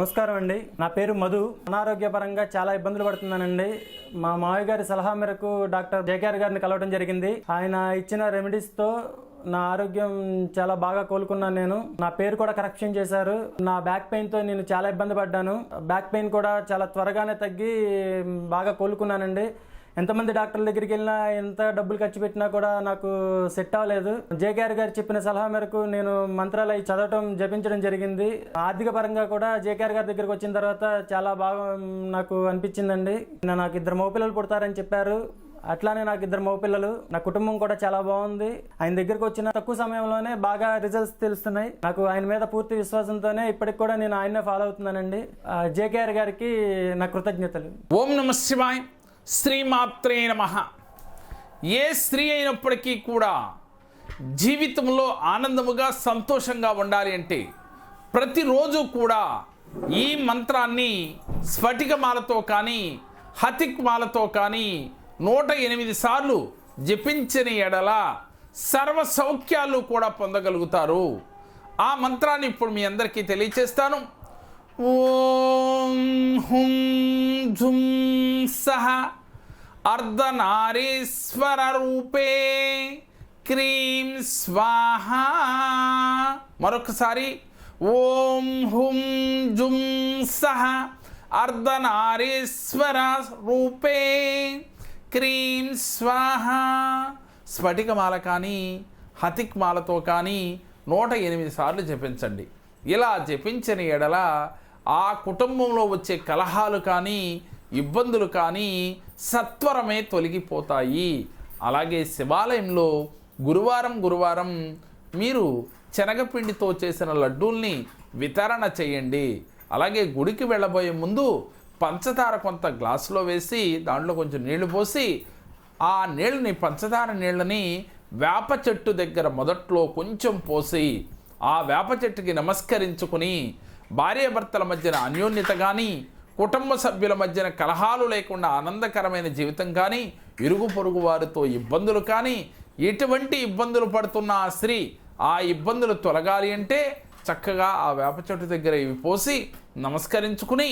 నమస్కారం అండి. నా పేరు మధు. అనారోగ్యపరంగా చాలా ఇబ్బందులు పడుతున్నానండి. మా మావయ్య గారి సలహా మేరకు డాక్టర్ జేకేఆర్ గారిని కలవడం జరిగింది. ఆయన ఇచ్చిన రెమెడీస్తో నా ఆరోగ్యం చాలా బాగా కోలుకున్నాను నేను. నా పేరు కూడా కరెక్షన్ చేశారు. నా బ్యాక్ పెయిన్తో నేను చాలా ఇబ్బంది పడ్డాను. బ్యాక్ పెయిన్ కూడా చాలా త్వరగానే తగ్గి బాగా కోలుకున్నానండి. ఎంతమంది డాక్టర్ల దగ్గరికి వెళ్ళినా ఎంత డబ్బులు ఖర్చు పెట్టినా కూడా నాకు సెట్ అవ్వలేదు. జేకేఆర్ గారు చెప్పిన సలహా మేరకు నేను మంత్రాలు అవి చదవటం జపించడం జరిగింది. ఆర్థిక పరంగా కూడా జేకేఆర్ గారి దగ్గరికి వచ్చిన తర్వాత చాలా బాగా నాకు అనిపించిందండి. నాకు ఇద్దరు మగపిల్లలు పుడతారని చెప్పారు. అట్లానే నాకు ఇద్దరు మగపిల్లలు. నా కుటుంబం కూడా చాలా బాగుంది. ఆయన దగ్గరికి వచ్చిన తక్కువ సమయంలోనే బాగా రిజల్ట్స్ తెలుస్తున్నాయి. నాకు ఆయన మీద పూర్తి విశ్వాసంతోనే ఇప్పటికి కూడా నేను ఆయన్నే ఫాలో అవుతున్నానండి. జేకేఆర్ గారికి నా కృతజ్ఞతలు. ఓం నమ శివాయ్. శ్రీమాత్రే నమ. ఏ స్త్రీ అయినప్పటికీ కూడా జీవితంలో ఆనందముగా సంతోషంగా ఉండాలి అంటే ప్రతిరోజు కూడా ఈ మంత్రాన్ని స్ఫటికమాలతో కానీ హతిక్మాలతో కానీ నూట ఎనిమిది సార్లు జపించిన ఎడల సర్వ సౌఖ్యాలు కూడా పొందగలుగుతారు. ఆ మంత్రాన్ని ఇప్పుడు మీ అందరికీ తెలియచేస్తాను. ఓం హుం ఝుం సహ అర్ధనారీశ్వర రూపే క్రీం స్వాహ. మరొకసారి ఓం హుం జుం సహ. అర్ధనారీశ్వర రూపే క్రీం స్వాహ. స్ఫటికమాల కానీ హతిక్మాలతో కానీ నూట ఎనిమిది సార్లు జపించండి. ఇలా జపించిన ఎడల ఆ కుటుంబంలో వచ్చే కలహాలు కానీ ఇబ్బందులు కానీ సత్వరమే తొలగిపోతాయి. అలాగే శివాలయంలో గురువారం గురువారం మీరు శనగపిండితో చేసిన లడ్డూల్ని వితరణ చేయండి. అలాగే గుడికి వెళ్ళబోయే ముందు పంచదార కొంత గ్లాసులో వేసి దాంట్లో కొంచెం నీళ్ళు పోసి ఆ నీళ్ళని పంచదార నీళ్ళని వేప చెట్టు దగ్గర మొదట్లో కొంచెం పోసి ఆ వేప చెట్టుకి నమస్కరించుకుని భార్యాభర్తల మధ్యన అన్యోన్యత కానీ కుటుంబ సభ్యుల మధ్యన కలహాలు లేకుండా ఆనందకరమైన జీవితం కానీ ఇరుగు పొరుగు వారితో ఇబ్బందులు కానీ ఎటువంటి ఇబ్బందులు పడుతున్న ఆ స్త్రీ ఆ ఇబ్బందులు తొలగాలి అంటే చక్కగా ఆ వేప చెట్టు దగ్గర ఇవి పోసి నమస్కరించుకుని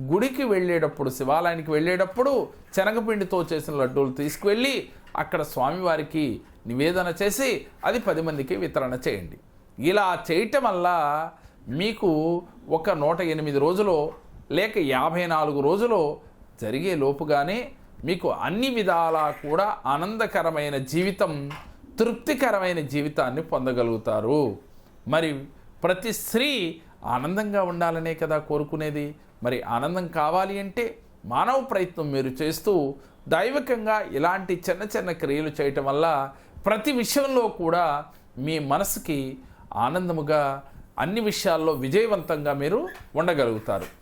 గుడికి వెళ్ళేటప్పుడు శివాలయానికి వెళ్ళేటప్పుడు శనగపిండితో చేసిన లడ్డూలు తీసుకువెళ్ళి అక్కడ స్వామివారికి నివేదన చేసి అది పది మందికి వితరణ చేయండి. ఇలా చేయటం వల్ల మీకు ఒక నూట ఎనిమిది రోజులు లేక యాభై నాలుగు రోజులు జరిగే లోపుగానే మీకు అన్ని విధాలా కూడా ఆనందకరమైన జీవితం తృప్తికరమైన జీవితాన్ని పొందగలుగుతారు. మరి ప్రతి స్త్రీ ఆనందంగా ఉండాలనే కదా కోరుకునేది? మరి ఆనందం కావాలి అంటే మానవ ప్రయత్నం మీరు చేస్తూ దైవికంగా ఇలాంటి చిన్న చిన్న క్రియలు చేయటం వల్ల ప్రతి విషయంలో కూడా మీ మనసుకి ఆనందముగా అన్ని విషయాల్లో విజయవంతంగా మీరు ఉండగలుగుతారు.